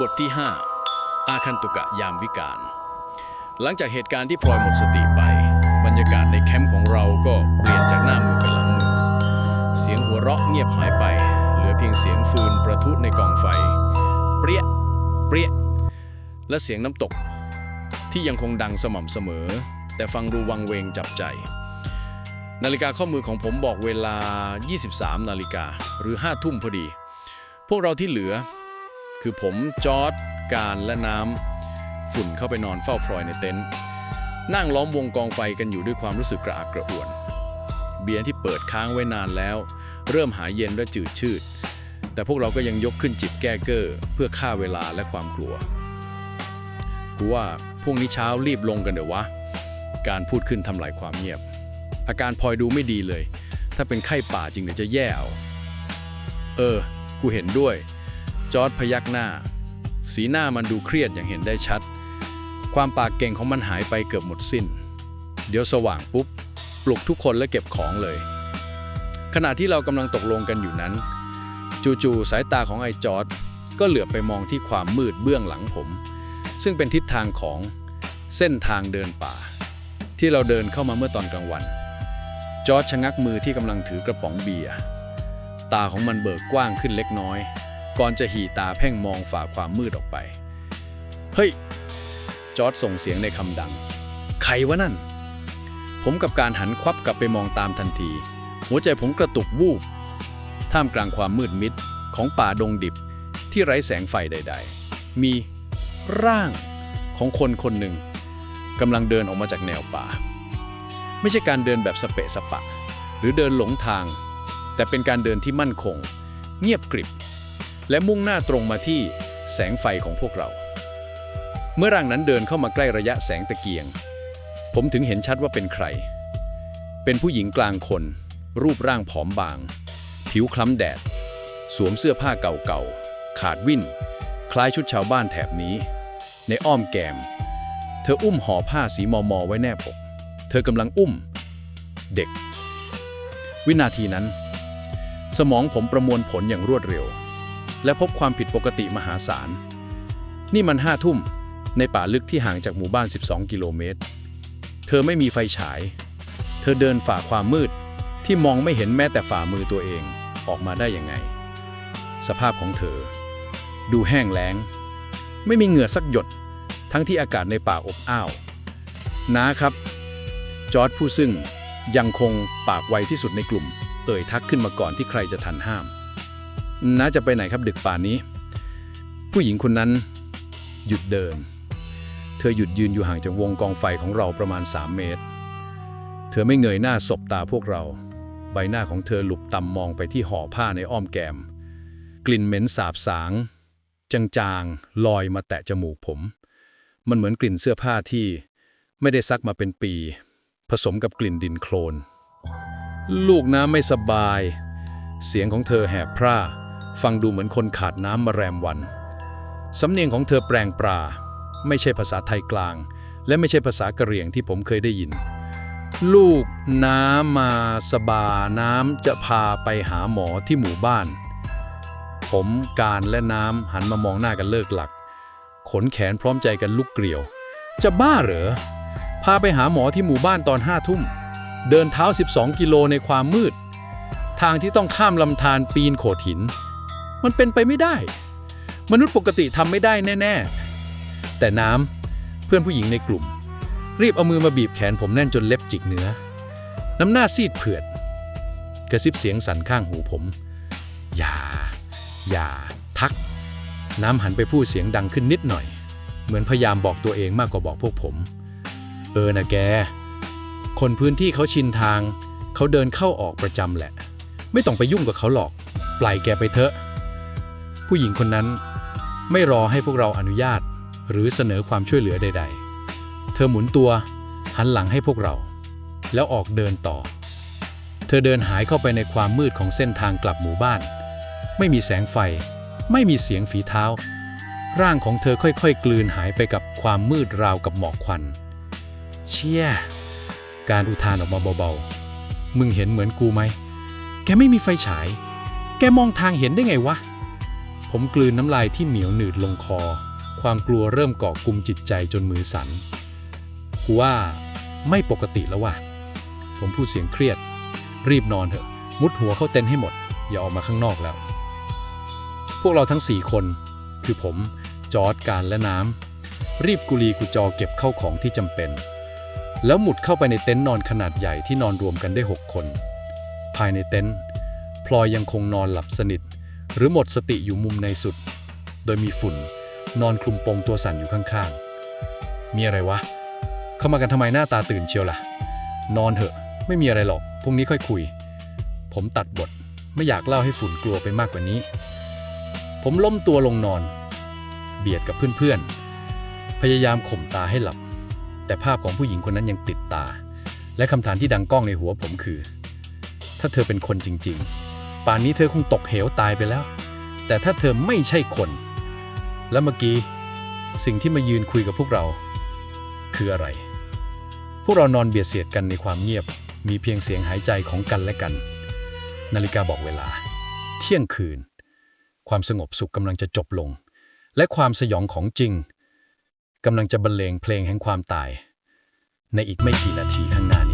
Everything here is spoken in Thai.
บทที่ 5 อาคันตุกะยามวิกาลหลังจากเหตุการณ์ที่พลอยหมดสติไป บรรยากาศในแคมป์ของเราก็เปลี่ยนจากหน้ามือไปหลังมือ เสียงหัวเราะเงียบหายไป เหลือเพียงเสียงฟืนประทุในกองไฟ เปรี้ย เปรี้ย และเสียงน้ำตก ที่ยังคงดังสม่ำเสมอ แต่ฟังดูวังเวงจับใจ นาฬิกาข้อมือของผมบอกเวลา 23 นาฬิกาหรือ 5 ทุ่มพอดี พวกเราที่เหลือ คือผมจอร์ดการและน้ำฝุ่นเข้าไปนอนเฝ้าพลอยในเต็นท์นั่งล้อมวงกองไฟกันอยู่ด้วยความรู้สึกกระอักกระอ่วน เบียร์ที่เปิดค้างไว้นานแล้ว เริ่มหายเย็นและจืดชืด แต่พวกเราก็ยังยกขึ้นจิบแก้เกอร์เพื่อฆ่าเวลาและความกลัว กูว่าพรุ่งนี้เช้ารีบลงกันเดี๋ยววะ การพูดขึ้นทำลายความเงียบ อาการพลอยดูไม่ดีเลย ถ้าเป็นไข้ป่าจริงเดี๋ยวจะแย่เอาเออ กูเห็นด้วย จอร์ดพยักหน้า สีหน้ามันดูเครียดอย่างเห็นได้ชัด ความปากเก่งของมันหายไปเกือบหมดสิ้น เดี๋ยวสว่างปุ๊บ ปลุกทุกคนและเก็บของเลย ขณะที่เรากำลังตกลงกันอยู่นั้น จู่ๆสายตาของไอ้จอร์ดก็เหลือบไปมองที่ความมืดเบื้องหลังผม ซึ่งเป็นทิศทางของเส้นทางเดินป่า ที่เราเดินเข้ามาเมื่อตอนกลางวัน จอร์ดชะงักมือที่กำลังถือกระป๋องเบียร์ตาของมันเบิกกว้างขึ้นเล็กน้อย ก่อนจะหีตาเพ่งมองฝ่าความมืดออกไป เฮ้ย จอร์ดส่งเสียงในคำดัง ใครวะนั่น ผมกับการหันควับกลับไปมองตามทันที หัวใจผมกระตุกวูบ ท่ามกลางความมืดมิดของป่าดงดิบที่ไร้แสงไฟใด ๆ มีร่างของคนคนหนึ่งกำลังเดินออกมาจากแนวป่า ไม่ใช่การเดินแบบสเปะสปะ หรือเดินหลงทาง แต่เป็นการเดินที่มั่นคง เงียบกริบ และมุ่งหน้าตรงมาที่แสงไฟของพวกเรา เมื่อร่างนั้นเดินเข้ามาใกล้ระยะแสงตะเกียง ผมถึงเห็นชัดว่าเป็นใคร เป็นผู้หญิงกลางคน รูปร่างผอมบาง ผิวคล้ำแดด สวมเสื้อผ้าเก่าๆ ขาดวิ่น คล้ายชุดชาวบ้านแถบนี้ ในอ้อมแกม เธออุ้มห่อผ้าสีมอมอไว้แนบอกเธอกำลังอุ้ม เด็ก วินาทีนั้น สมองผมประมวลผลอย่างรวดเร็ว และพบความผิดปกติมหาศาล นี่มันห้าทุ่ม ในป่าลึกที่ห่างจากหมู่บ้าน 12 กิโลเมตร เธอไม่มีไฟฉาย เธอเดินฝ่าความมืด ที่มองไม่เห็นแม้แต่ฝ่ามือตัวเองออกมาได้ยังไง สภาพของเธอ ดูแห้งแล้ง ไม่มีเหงื่อสักหยด ทั้งที่อากาศในป่าอบอ้าวนะครับ จอร์ดผู้ซึ่งยังคงปากไวที่สุดในกลุ่ม เอ่ยทักขึ้นมาก่อนที่ใครจะทันห้าม น้าจะไปไหนครับดึกป่านนี้ ผู้หญิงคนนั้นหยุดเดิน เธอหยุดยืนอยู่ห่างจากวงกองไฟของเราประมาณ 3 เมตร เธอไม่เงยหน้าสบตาพวกเรา ใบหน้าของเธอหลุบต่ำมองไปที่ห่อผ้าในอ้อมแกม กลิ่นเหม็นสาบสาง จางๆลอยมาแตะจมูกผม มันเหมือนกลิ่นเสื้อผ้าที่ไม่ได้ซักมาเป็นปี ผสมกับกลิ่นดินโคลน ลูกน้ำไม่สบาย เสียงของเธอแหบพร่า ฟังดูเหมือนคนขาดน้ำมาแรมวัน สำเนียงของเธอแปลงปราไม่ใช่ภาษาไทยกลาง และไม่ใช่ภาษากะเหรี่ยงที่ผมเคยได้ยิน ลูกน้ำมาสบาน้ำจะพาไปหาหมอที่หมู่บ้าน ผมการและน้ำหันมามองหน้ากันเลิกหลัก ขนแขนพร้อมใจกันลุกเกลียว จะบ้าเหรอ พาไปหาหมอที่หมู่บ้านตอนห้าทุ่ม เดินเท้า 12 กิโลในความมืด ทางที่ต้องข้ามลำธารปีนโขดหิน มันเป็นไปไม่ได้ มนุษย์ปกติทำไม่ได้แน่ ๆ แต่น้ำเพื่อนผู้หญิงในกลุ่ม รีบเอามือมาบีบแขนผมแน่นจนเล็บจิกเนื้อ น้ำหน้าซีดเผือด กระซิบเสียงสั่นข้างหูผม อย่า อย่า ทัก น้ำหันไปพูดเสียงดังขึ้นนิดหน่อย เหมือนพยายามบอกตัวเองมากกว่าบอกพวกผม เออนะแก คนพื้นที่เขาชินทาง เขาเดินเข้าออกประจำแหละ ไม่ต้องไปยุ่งกับเขาหรอก ปล่อยแกไปเถอะ ผู้หญิงคนนั้นไม่รอให้พวกเราอนุญาตหรือเสนอความช่วยเหลือใด ๆ เธอหมุนตัวหันหลังให้พวกเรา แล้วออกเดินต่อ เธอเดินหายเข้าไปในความมืดของเส้นทางกลับหมู่บ้าน ไม่มีแสงไฟ ไม่มีเสียงฝีเท้า ร่างของเธอค่อยๆ กลืนหายไปกับความมืดราวกับหมอกควัน เชี่ย การอุทานออกมาเบาๆ มึงเห็นเหมือนกูไหม แกไม่มีไฟฉาย แกมองทางเห็นได้ไงวะ ผมกลืนน้ำลายที่เหนียวหนืดลงคอ ความกลัวเริ่มเกาะกลุ่มจิตใจจนมือสั่นกูว่าไม่ปกติแล้วว่ะ ผมพูดเสียงเครียด รีบนอนเถอะ มุดหัวเข้าเต็นท์ให้หมด อย่าออกมาข้างนอกแล้ว พวกเราทั้งสี่คน คือผม จอร์ดการและน้ำ รีบกุลีกุจอเก็บเข้าของที่จำเป็น แล้วหมุดเข้าไปในเต็นท์นอนขนาดใหญ่ที่นอนรวมกันได้6คน ภายในเต็นท์พลอยยังคงนอนหลับสนิท หรือหมดสติอยู่มุมในสุด โดยมีฝุ่น นอนคลุมโปงตัวสั่นอยู่ข้างๆ มีอะไรวะ เข้ามากันทำไมหน้าตาตื่นเชียวล่ะ นอนเถอะ ไม่มีอะไรหรอก พรุ่งนี้ค่อยคุย ผมตัดบท ไม่อยากเล่าให้ฝุ่นกลัวไปมากกว่านี้ ผมล้มตัวลงนอน เบียดกับเพื่อนๆ พยายามข่มตาให้หลับ แต่ภาพของผู้หญิงคนนั้นยังติดตา และคำถามที่ดังก้องในหัวผมคือ ถ้าเธอเป็นคนจริง ๆ ป่านนี้เธอคงตกเหวตายไปแล้ว แต่ถ้าเธอไม่ใช่คน แล้วเมื่อกี้ สิ่งที่มายืนคุยกับพวกเรา คืออะไร พวกเรานอนเบียดเสียดกันในความเงียบ มีเพียงเสียงหายใจของกันและกัน นาฬิกาบอกเวลา เที่ยงคืน ความสงบสุขกำลังจะจบลง และความสยองของจริงกำลังจะบรรเลงเพลงแห่งความตาย ในอีกไม่กี่นาทีข้างหน้านี้